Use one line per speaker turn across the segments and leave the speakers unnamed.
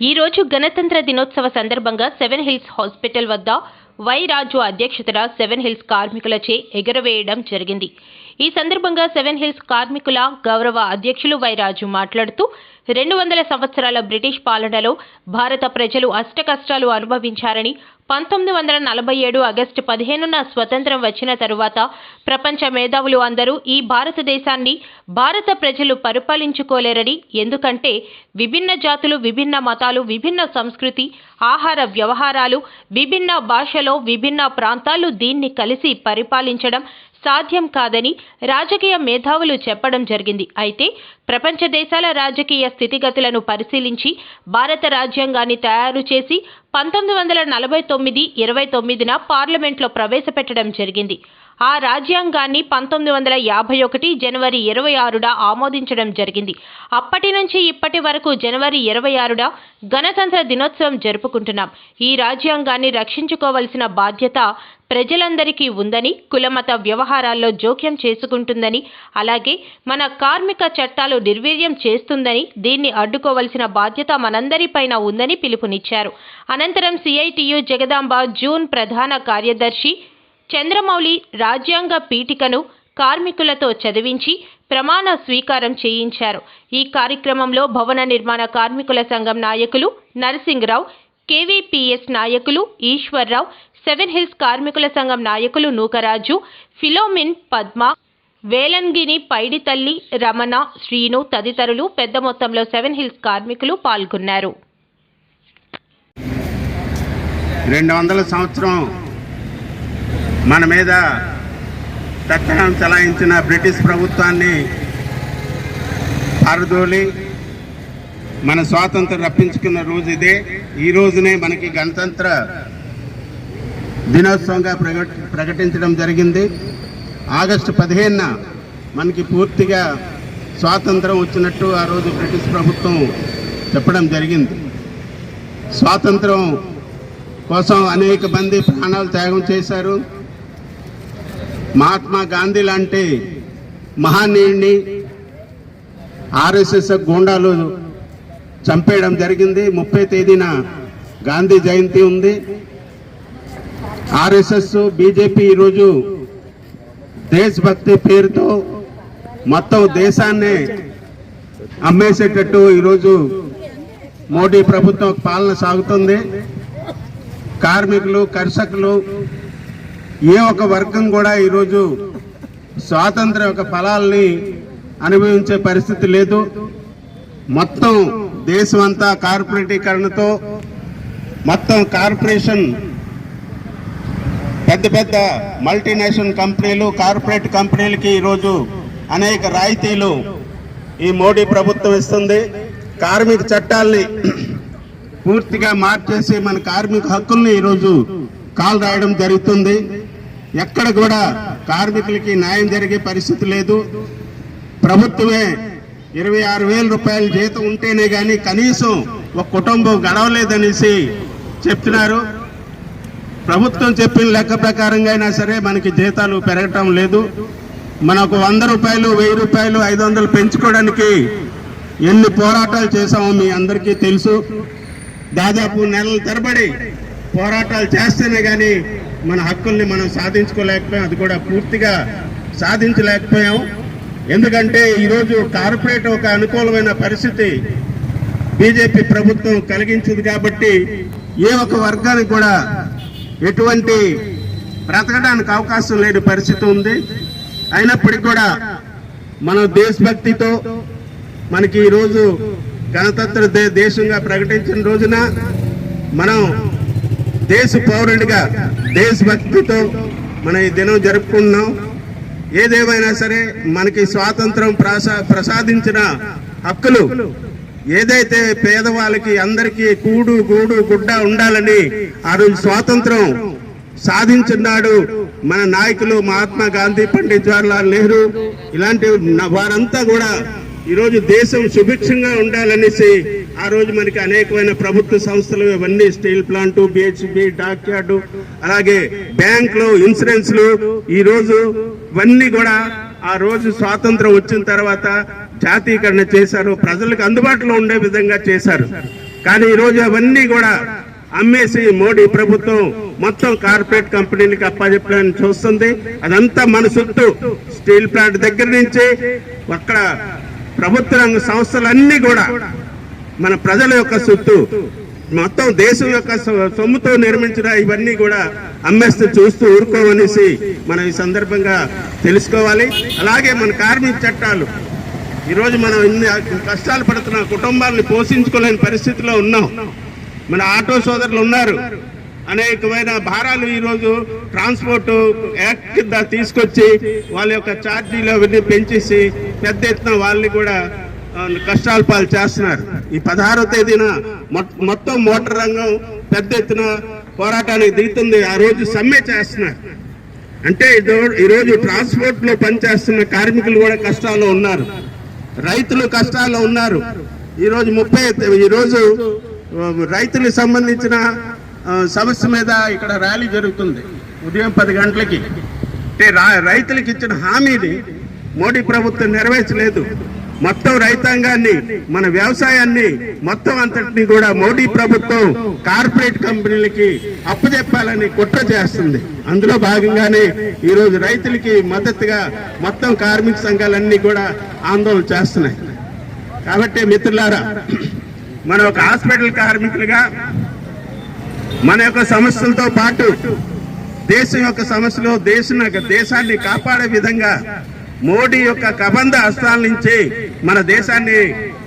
ఈ రోజు గణతంత్ర దినోత్సవ సందర్భంగా సెవెన్ హిల్స్ హాస్పిటల్ వద్ద వై రాజు అధ్యక్షతన సెవెన్ హిల్స్ కార్మికులచే ఎగురవేయడం జరిగింది. ఈ సందర్భంగా సెవెన్ హిల్స్ కార్మికుల గౌరవ అధ్యక్షులు వై రాజు మాట్లాడుతూ రెండు వందల సంవత్సరాల బ్రిటిష్ పాలనలో భారత ప్రజలు అష్టకష్టాలు అనుభవించారని పంతొమ్మిది వందల నలభై ఏడు ఆగస్టు పదిహేనున స్వతంత్రం వచ్చిన తరువాత ప్రపంచ మేధావులు అందరూ ఈ భారతదేశాన్ని భారత ప్రజలు పరిపాలించుకోలేరని ఎందుకంటే విభిన్న జాతులు విభిన్న మతాలు విభిన్న సంస్కృతి ఆహార వ్యవహారాలు విభిన్న భాషలో విభిన్న ప్రాంతాలు దీన్ని కలిసి పరిపాలించడం సాధ్యం కాదని రాజకీయ మేధావులు చెప్పడం జరిగింది. అయితే ప్రపంచ దేశాల రాజకీయ స్థితిగతులను పరిశీలించి భారత రాజ్యాంగాన్ని తయారు చేసి పంతొమ్మిది వందల నలభై తొమ్మిది ఇరవై తొమ్మిదిన పార్లమెంట్లో ప్రవేశపెట్టడం జరిగింది. ఆ రాజ్యాంగాన్ని పంతొమ్మిది వందల యాభై ఒకటి జనవరి ఇరవై ఆరుడ ఆమోదించడం జరిగింది. అప్పటి నుంచి ఇప్పటి వరకు జనవరి ఇరవై ఆరుడ గణతంత్ర దినోత్సవం జరుపుకుంటున్నాం. ఈ రాజ్యాంగాన్ని రక్షించుకోవలసిన బాధ్యత ప్రజలందరికీ ఉందని కులమత వ్యవహారాల్లో జోక్యం చేసుకుంటుందని అలాగే మన కార్మిక చట్టాలు నిర్వీర్యం చేస్తుందని దీన్ని అడ్డుకోవలసిన బాధ్యత మనందరిపైన ఉందని పిలుపునిచ్చారు. అనంతరం సిఐటియు జగదాంబ జూన్ ప్రధాన కార్యదర్శి చంద్రమౌళి రాజ్యాంగ పీఠికను కార్మికులతో చదివించి ప్రమాణ స్వీకారం చేయించారు. ఈ కార్యక్రమంలో భవన నిర్మాణ కార్మికుల సంఘం నాయకులు నరసింగరావు కేవీపీఎస్ నాయకులు ఈశ్వర్రావు సెవెన్ హిల్స్ కార్మికుల సంఘం నాయకులు నూకరాజు ఫిలోమిన్ పద్మ వేలంగిని పైడితల్లి రమణ శ్రీను తదితరులు పెద్ద మొత్తంలో సెవెన్ హిల్స్ కార్మికులు పాల్గొన్నారు.
రెండు వందల సంవత్సరం మన మీద పెత్తనం చలాయించిన బ్రిటిష్ ప్రభుత్వాన్ని పారదోలి మన స్వాతంత్రం రప్పించుకున్న రోజు ఇదే. ఈ రోజునే మనకి గణతంత్ర దినోత్సవంగా ప్రకట ప్రకటించడం జరిగింది. ఆగస్టు పదిహేనున మనకి పూర్తిగా స్వాతంత్రం వచ్చినట్టు ఆ రోజు బ్రిటిష్ ప్రభుత్వం చెప్పడం జరిగింది. స్వాతంత్రం కోసం అనేక మంది ప్రాణాలు త్యాగం చేశారు. మహాత్మా గాంధీ లాంటి మహానీయుడిని ఆర్ఎస్ఎస్ గూండాలు చంపేయడం జరిగింది. ముప్పై తేదీన గాంధీ జయంతి ఉంది. ఆర్ఎస్ఎస్ బీజేపీ ఈరోజు దేశభక్తి పేరుతో మొత్తం దేశాన్ని అమ్మేసేటట్టు ఈరోజు మోడీ ప్రభుత్వం పాలన సాగుతుంది. కార్మికులు కర్షకులు ఏ ఒక వర్గం కూడా ఈరోజు స్వాతంత్ర యొక్క ఫలాల్ని అనుభవించే పరిస్థితి లేదు. మొత్తం దేశం అంతా కార్పొరేటీకరణతో మొత్తం కార్పొరేషన్ పెద్ద పెద్ద మల్టీనేషనల్ కంపెనీలు కార్పొరేట్ కంపెనీలకి ఈరోజు అనేక రాయితీలు ఈ మోడీ ప్రభుత్వం ఇస్తుంది. కార్మిక చట్టాల్ని పూర్తిగా మార్చేసి మన కార్మిక హక్కుల్ని ఈరోజు కాల్ రాయడం జరుగుతుంది. ఎక్కడ కూడా కార్మికులకి న్యాయం జరిగే పరిస్థితి లేదు. ప్రభుత్వమే ఇరవై ఆరు వేల రూపాయల జీతం ఉంటేనే కానీ కనీసం ఒక కుటుంబం గడవలేదనేసి చెప్తున్నారు. ప్రభుత్వం చెప్పిన లెక్క ప్రకారంగా అయినా సరే మనకి జీతాలు పెరగటం లేదు. మనకు వంద రూపాయలు వెయ్యి రూపాయలు ఐదు వందలు పెంచుకోవడానికి ఎన్ని పోరాటాలు చేశామో మీ అందరికీ తెలుసు. దాదాపు నెలల తరబడి పోరాటాలు చేస్తేనే కానీ మన హక్కుల్ని మనం సాధించుకోలేకపోయాం అది కూడా పూర్తిగా సాధించలేకపోయాం. ఎందుకంటే ఈరోజు కార్పొరేట్ ఒక అనుకూలమైన పరిస్థితి. బీజేపీ ప్రభుత్వం కలిగించింది కాబట్టి ఏ ఒక వర్గానికి కూడా ఎటువంటి బ్రతకడానికి అవకాశం లేని పరిస్థితి ఉంది. అయినప్పటికీ కూడా మనం దేశభక్తితో మనకి ఈరోజు గణతంత్ర దే- దేశంగా ప్రకటించిన రోజున మనం దేశ పౌరుడిగా దేశభక్తితో మన ఈ దినం జరుపుకుంటున్నాం. ఏదేమైనా సరే మనకి స్వాతంత్రం ప్రసా ప్రసాదించిన హక్కులు ఏదైతే పేదవాళ్ళకి అందరికీ కూడు గూడు గుడ్డ ఉండాలని ఆ రోజు స్వాతంత్రం సాధించున్నాడు. మన నాయకులు మహాత్మా గాంధీ పండిత్ జవహర్లాల్ నెహ్రూ ఇలాంటి వారంతా కూడా ఈరోజు దేశం సుభిక్షంగా ఉండాలనేసి ఆ రోజు మనకి అనేకమైన ప్రభుత్వ సంస్థలు ఇవన్నీ steel plant BHB dockyard అలాగే బ్యాంకులు ఇన్సూరెన్స్లు ఈ రోజు ఇవన్నీ కూడా ఆ రోజు స్వాతంత్రం వచ్చిన తర్వాత జాతీకరణ చేశారు. ప్రజలకు అందుబాటులో ఉండే విధంగా చేశారు. కానీ ఈరోజు అవన్నీ కూడా అమ్మేసి మోడీ ప్రభుత్వం మొత్తం కార్పొరేట్ కంపెనీలకు అప్పచెప్పడానికి చూస్తుంది. అదంతా మన చుట్టూ స్టీల్ ప్లాంట్ దగ్గర నుంచి అక్కడ ప్రభుత్వ రంగ సంస్థలన్నీ కూడా మన ప్రజల యొక్క సొత్తు మొత్తం దేశం యొక్క సొమ్ముతో నిర్మించిన ఇవన్నీ కూడా అమ్మేస్తూ చూస్తూ ఊరుకోమనేసి మనం ఈ సందర్భంగా తెలుసుకోవాలి. అలాగే మన కార్మిక చట్టాలు. ఈరోజు మనం ఇన్ని కష్టాలు పడుతున్న కుటుంబాలను పోషించుకోలేని పరిస్థితిలో ఉన్నాం. మన ఆటో సోదరులు ఉన్నారు. అనేకమైన భారాలు ఈరోజు ట్రాన్స్పోర్ట్ యాక్ట్ కింద తీసుకొచ్చి వాళ్ళ యొక్క ఛార్జీలు అవన్నీ పెంచేసి పెద్ద ఎత్తున వాళ్ళని కూడా కష్టాల పాలు చేస్తున్నారు. ఈ పదహారో తేదీన మొత్తం మోటార్ రంగం పెద్ద ఎత్తున పోరాటానికి దిగుతుంది. ఆ రోజు సమ్మె చేస్తున్నారు. అంటే ఈరోజు ట్రాన్స్పోర్ట్లో పనిచేస్తున్న కార్మికులు కూడా కష్టాల్లో ఉన్నారు. రైతులు కష్టాల్లో ఉన్నారు. ఈరోజు ముప్పై ఈరోజు రైతులకు సంబంధించిన సమస్య మీద ఇక్కడ ర్యాలీ జరుగుతుంది. ఉదయం పది గంటలకి. అంటే రా- రైతులకు ఇచ్చిన హామీని మోడీ ప్రభుత్వం నెరవేర్చలేదు. మొత్తం రైతాంగాన్ని మన వ్యవసాయాన్ని మొత్తం అంతటిని కూడా మోడీ ప్రభుత్వం కార్పొరేట్ కంపెనీలకి అప్పచెప్పాలని కుట్ర చేస్తుంది. అందులో భాగంగానే ఈరోజు రైతులకి మద్దతుగా మొత్తం కార్మిక సంఘాలన్నీ కూడా ఆందోళన చేస్తున్నాయి. కాబట్టి మిత్రులారా మన ఒక హాస్పిటల్ కార్మికులుగా మన యొక్క సమస్యలతో పాటు దేశం యొక్క సమస్యలు దేశం దేశాన్ని కాపాడే విధంగా మోడీ యొక్క కబంధ హస్తాల నుంచి మన దేశాన్ని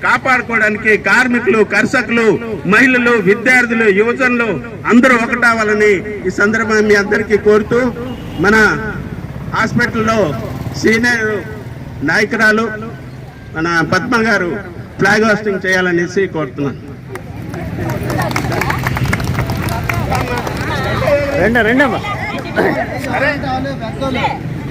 కాపాడుకోవడానికి కార్మికులు కర్షకులు మహిళలు విద్యార్థులు యువజనులు అందరూ ఒకటవ్వాలని ఈ సందర్భంగా మీ అందరికీ కోరుతూ మన హాస్పిటల్లో సీనియర్ నాయకురాలు మన పద్మ గారు ఫ్లాగ్ హోస్టింగ్ చేయాలనేసి కోరుతున్నాను
రెండ రెండమ్మా